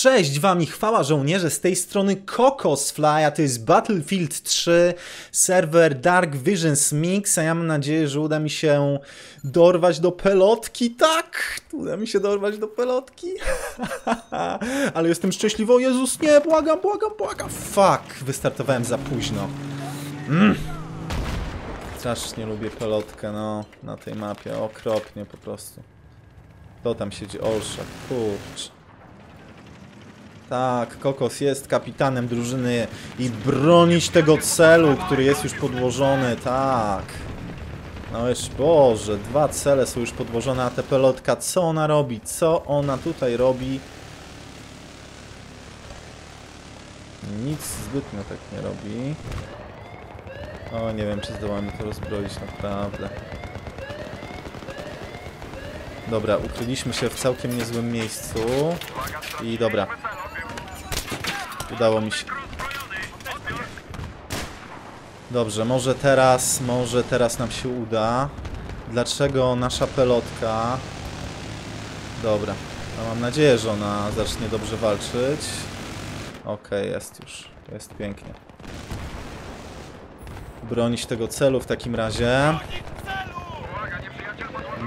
Cześć wam i chwała żołnierze z tej strony Kokosfly, a to jest Battlefield 3, serwer Dark Visions Mix, a ja mam nadzieję, że uda mi się dorwać do pelotki, tak, uda mi się dorwać do pelotki, ale jestem szczęśliwy, o Jezus, nie, błagam, błagam, błagam, fuck, wystartowałem za późno. Mm. Strasznie lubię pelotkę, no, na tej mapie, okropnie po prostu. To tam siedzi, Olszak, kurczę. Tak, Kokos jest kapitanem drużyny i bronić tego celu, który jest już podłożony, tak. No już, Boże, dwa cele są już podłożone, a ta pelotka, co ona robi? Co ona tutaj robi? Nic zbytnio tak nie robi. O, nie wiem, czy zdołamy to rozbroić, naprawdę. Dobra, ukryliśmy się w całkiem niezłym miejscu. I dobra. Udało mi się. Dobrze, może teraz, może teraz nam się uda. Dlaczego nasza pelotka... Dobra. No mam nadzieję, że ona zacznie dobrze walczyć. Okay, jest już. Jest pięknie. Bronić tego celu w takim razie.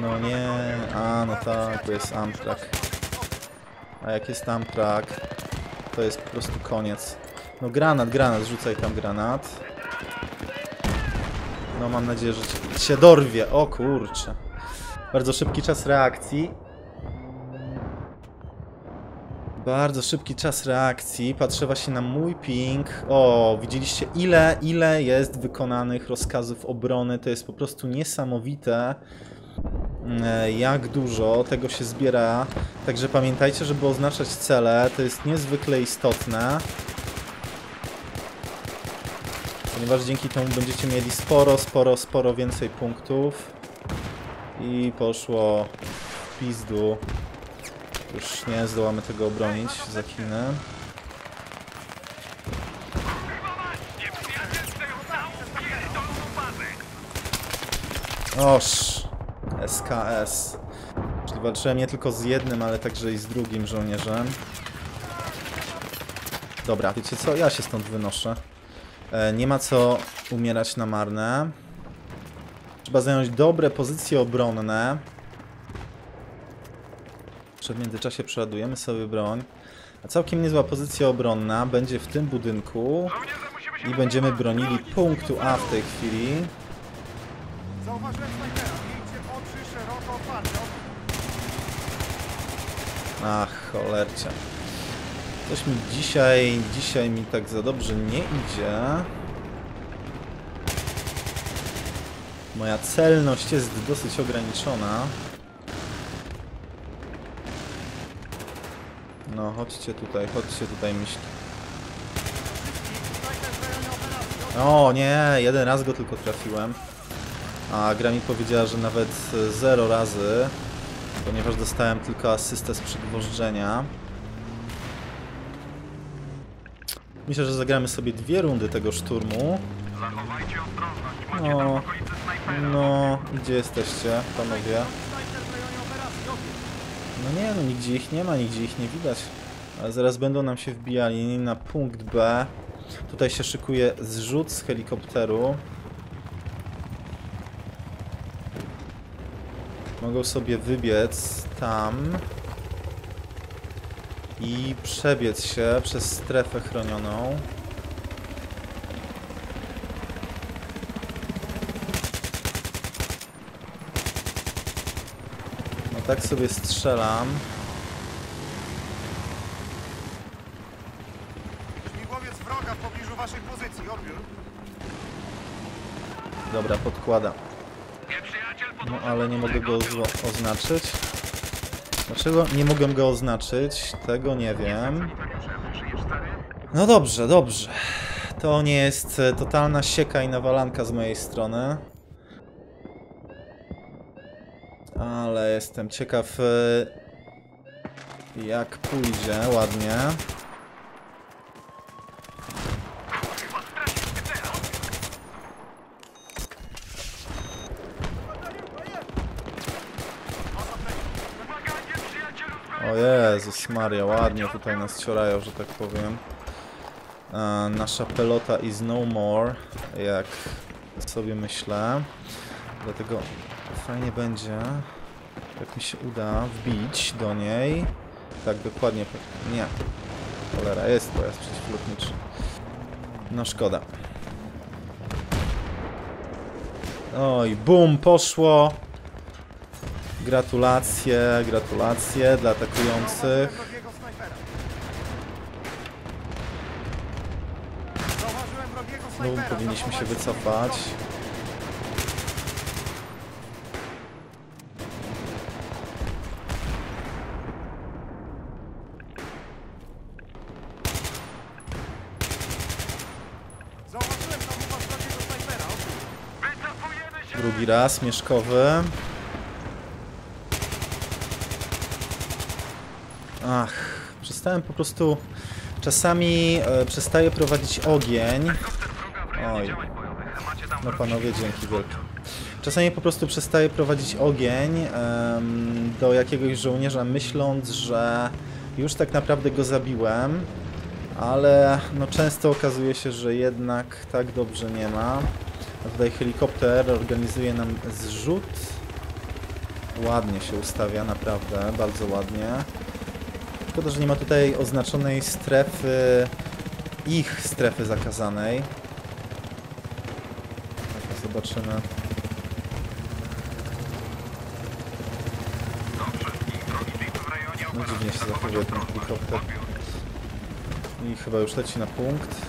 No nie, a no tak, to jest Amtrak. A jak jest Amtrak, to jest po prostu koniec. No granat, granat, rzucaj tam granat. No mam nadzieję, że się dorwie. O kurczę. Bardzo szybki czas reakcji. Bardzo szybki czas reakcji. Patrzę właśnie na mój ping. O, widzieliście ile, ile jest wykonanych rozkazów obrony. To jest po prostu niesamowite. E, jak dużo tego się zbiera. Także pamiętajcie, żeby oznaczać cele. To jest niezwykle istotne. Ponieważ dzięki temu będziecie mieli sporo, sporo, sporo więcej punktów. I poszło w pizdu. Już nie zdołamy tego obronić za chwilę. Oż. SKS. Czyli walczyłem nie tylko z jednym, ale także i z drugim żołnierzem. Dobra, wiecie co? Ja się stąd wynoszę. E, nie ma co umierać na marne. Trzeba zająć dobre pozycje obronne. W międzyczasie przeładujemy sobie broń. A całkiem niezła pozycja obronna będzie w tym budynku. I będziemy bronili punktu A w tej chwili. Ach, cholercie. Coś mi dzisiaj, dzisiaj mi tak za dobrze nie idzie. Moja celność jest dosyć ograniczona. No, chodźcie tutaj, chodźcie tutaj, myśli. O nie, jeden raz go tylko trafiłem. A gra mi powiedziała, że nawet 0 razy, ponieważ dostałem tylko asystę z przygwożdżenia. Myślę, że zagramy sobie dwie rundy tego szturmu. No, no, gdzie jesteście, panowie? No nie, no nigdzie ich nie ma, nigdzie ich nie widać. Ale zaraz będą nam się wbijali na punkt B. Tutaj się szykuje zrzut z helikopteru. Mogą sobie wybiec tam i przebiec się przez strefę chronioną. No tak sobie strzelam. Śmigłowiec wroga w pobliżu waszych pozycji, odbiór. Dobra, podkładam. No ale nie mogę go oznaczyć. Dlaczego nie mogę go oznaczyć? Tego nie wiem. No dobrze, dobrze. To nie jest e, totalna sieka i nawalanka z mojej strony. Ale jestem ciekaw e, jak pójdzie ładnie. Maria, ładnie tutaj nas ciorają, że tak powiem. E, nasza pelota is no more, jak sobie myślę. Dlatego fajnie będzie, jak mi się uda wbić do niej. Tak, dokładnie. Nie. Cholera, jest pojazd przeciwlotniczy. No szkoda. Oj, bum, poszło. Gratulacje, gratulacje dla atakujących. Snajpera. powinniśmy się wycofać. Drugi raz, mieszkowy. Ach, przestałem po prostu... Czasami e, przestaję prowadzić ogień. Oj. No panowie, dzięki wielkie. Czasami po prostu przestaję prowadzić ogień do jakiegoś żołnierza, myśląc, że już tak naprawdę go zabiłem, ale no często okazuje się, że jednak tak dobrze nie ma. A tutaj helikopter organizuje nam zrzut. Ładnie się ustawia, naprawdę, bardzo ładnie. Szkoda, że nie ma tutaj oznaczonej strefy, ich strefy zakazanej. Zobaczymy. No dziwnie się zachowuje ten helikopter. I chyba już leci na punkt.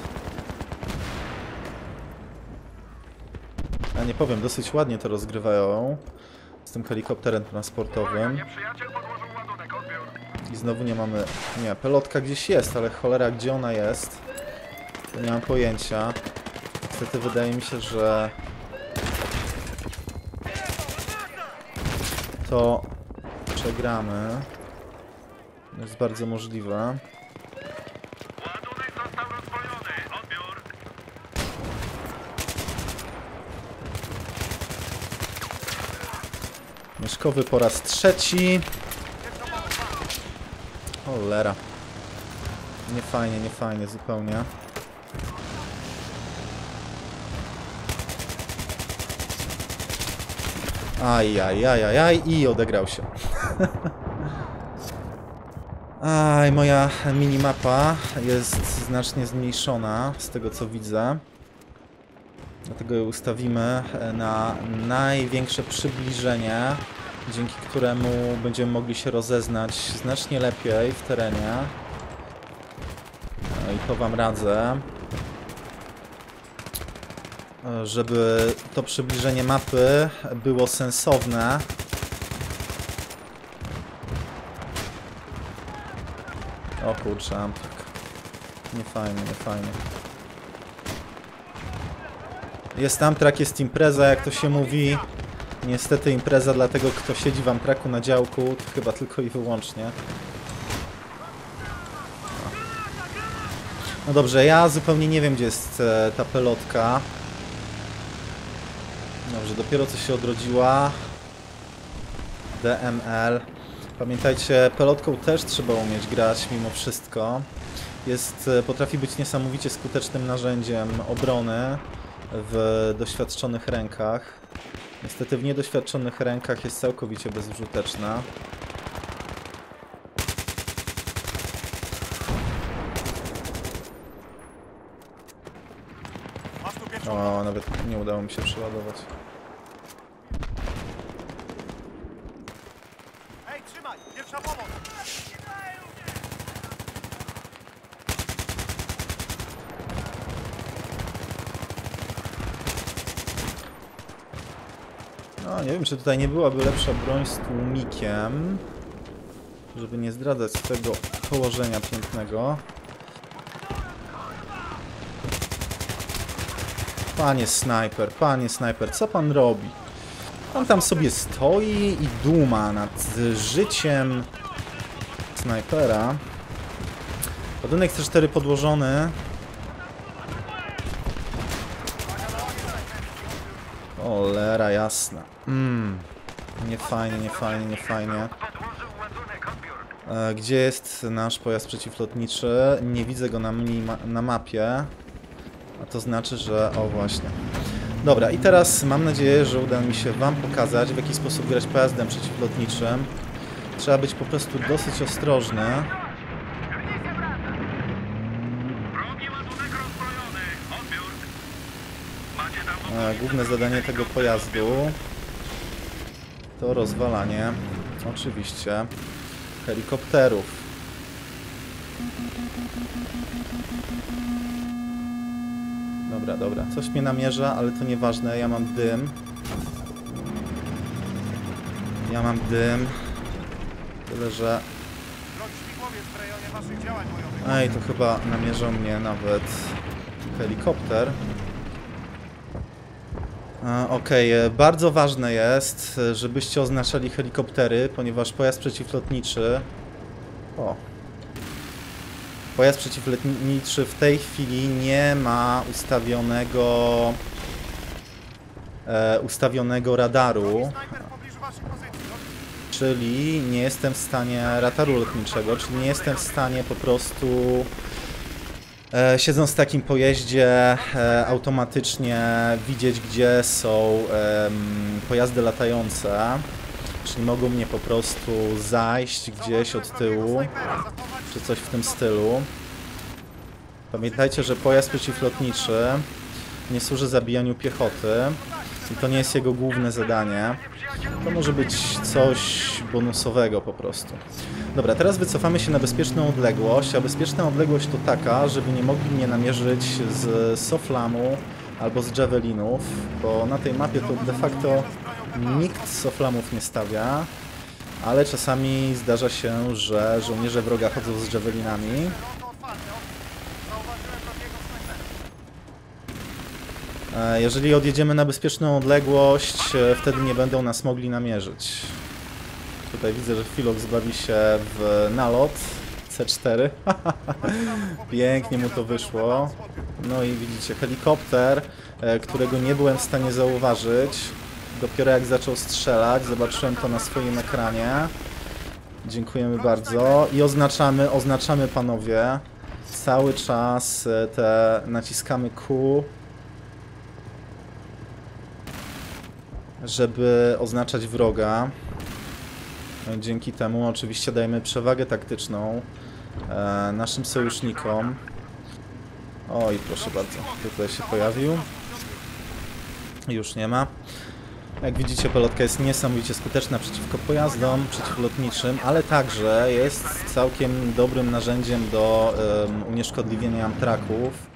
A nie powiem, dosyć ładnie to rozgrywają z tym helikopterem transportowym. I znowu nie mamy... Nie, pelotka gdzieś jest, ale cholera, gdzie ona jest? To nie mam pojęcia. Niestety wydaje mi się, że... To przegramy. Jest bardzo możliwe. Mieszkowy po raz trzeci. Cholera. Nie fajnie, nie fajnie zupełnie. Aj, aj, aj, aj, aj i odegrał się. Aj, moja minimapa jest znacznie zmniejszona z tego co widzę. Dlatego ją ustawimy na największe przybliżenie, dzięki któremu będziemy mogli się rozeznać znacznie lepiej w terenie. No I to Wam radzę. Żeby to przybliżenie mapy było sensowne. O kurczę, Amtrak. Nie fajnie, nie fajnie. Jest Amtrak, jest impreza, jak to się mówi. Niestety impreza dla tego, kto siedzi w Amtraku na działku, to chyba tylko i wyłącznie. No dobrze, ja zupełnie nie wiem, gdzie jest e, ta pelotka. Dobrze, dopiero co się odrodziła. DML. Pamiętajcie, pelotką też trzeba umieć grać mimo wszystko. Jest, e, potrafi być niesamowicie skutecznym narzędziem obrony w doświadczonych rękach. Niestety w niedoświadczonych rękach jest całkowicie bezużyteczna. O, nawet nie udało mi się przeładować. Ej, trzymaj! Pierwsza pomoc! No, nie wiem, czy tutaj nie byłaby lepsza broń z tłumikiem, żeby nie zdradzać swego położenia pięknego. Panie snajper, panie snajper, co pan robi? Pan tam sobie stoi i duma nad życiem snajpera. Ładunek C4 podłożony. Olera jasna. Mmm. Nie fajnie, nie fajnie, nie fajnie. E, Gdzie jest nasz pojazd przeciwlotniczy? Nie widzę go na, minima- na mapie. A to znaczy, że... O, właśnie. Dobra, i teraz mam nadzieję, że uda mi się Wam pokazać, w jaki sposób grać pojazdem przeciwlotniczym. Trzeba być po prostu dosyć ostrożny. Wrogi ładunek rozbrojony. Odbiór. Macie tam E, Główne zadanie tego pojazdu to rozwalanie, oczywiście, helikopterów. Dobra, dobra. Coś mnie namierza, ale to nieważne. Ja mam dym. Ja mam dym. Tyle, że... Ej, to chyba namierzał mnie nawet helikopter. Okej, e, bardzo ważne jest, e, żebyście oznaczali helikoptery, ponieważ pojazd przeciwlotniczy... O. Pojazd przeciwlotniczy w tej chwili nie ma ustawionego... E, ustawionego radaru, czyli nie jestem w stanie radaru lotniczego, czyli nie jestem w stanie po prostu siedząc w takim pojeździe e, automatycznie widzieć gdzie są pojazdy latające, czyli mogą mnie po prostu zajść gdzieś od tyłu czy coś w tym stylu. Pamiętajcie, że pojazd przeciwlotniczy nie służy zabijaniu piechoty i to nie jest jego główne zadanie. To może być coś bonusowego po prostu. Dobra, teraz wycofamy się na bezpieczną odległość, a bezpieczna odległość to taka, żeby nie mogli mnie namierzyć z soflamu albo z javelinów, bo na tej mapie to de facto nikt soflamów nie stawia, ale czasami zdarza się, że żołnierze wroga chodzą z javelinami. E, Jeżeli odjedziemy na bezpieczną odległość, e, wtedy nie będą nas mogli namierzyć. Tutaj widzę, że Filox bawi się w nalot C4. Pięknie mu to wyszło. No i widzicie helikopter, e, którego nie byłem w stanie zauważyć. Dopiero jak zaczął strzelać, zobaczyłem to na swoim ekranie. Dziękujemy bardzo. I oznaczamy, oznaczamy panowie. Cały czas e, te naciskamy Q, żeby oznaczać wroga. Dzięki temu oczywiście dajemy przewagę taktyczną e, naszym sojusznikom. Oj, proszę bardzo, tutaj się pojawił. Już nie ma. Jak widzicie, pelotka jest niesamowicie skuteczna przeciwko pojazdom przeciwlotniczym, ale także jest całkiem dobrym narzędziem do em, unieszkodliwienia amtraków.